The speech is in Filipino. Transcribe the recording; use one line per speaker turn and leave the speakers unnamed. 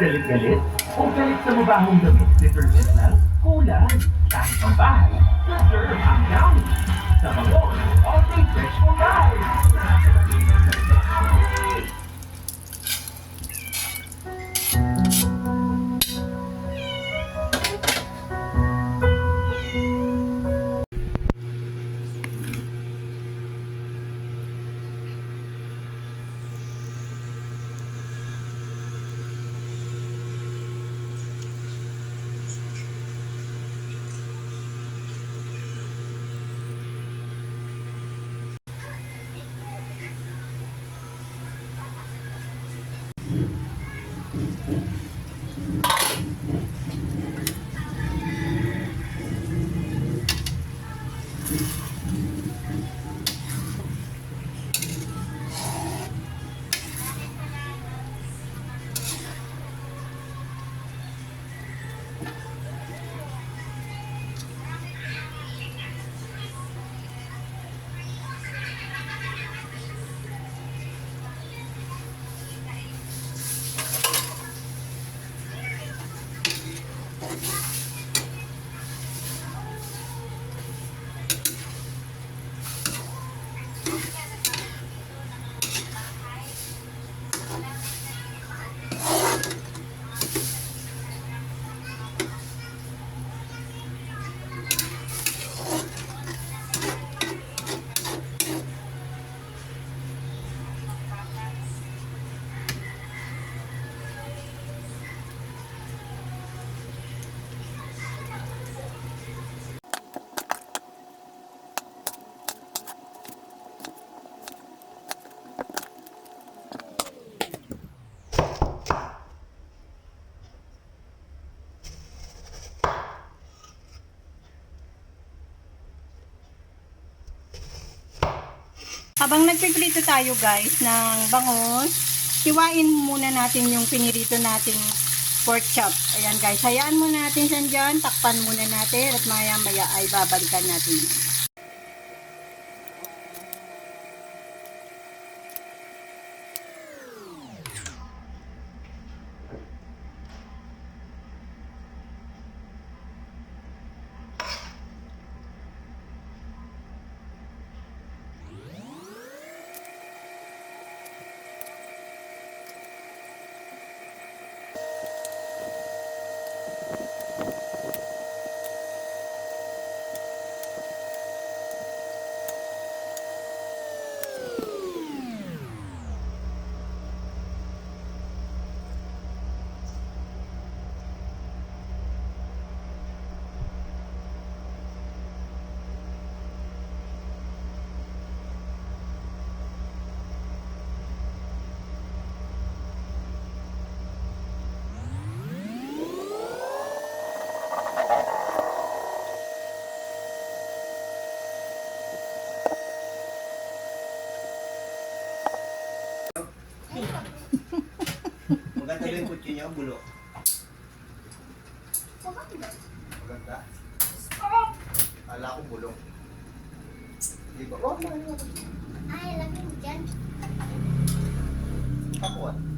Galit-galit? O galit sa mabahong damit? Detergent lang? Kulang. Kahit ang bahay, deserve ang dami. Sa bangon, all-day fresh for life.
Habang nagpiprito tayo guys ng bangus, hiwain muna natin yung pinirito nating pork chop. Ayan guys, hayaan muna natin siya dyan, takpan muna natin at maya maya ay babalikan natin. yun.
Maganda ba yung kutsi niya? Bulo. Maganda. Kala ko bulong. Di ba? Oh,
Ay, lagay mo dyan.
ako ah.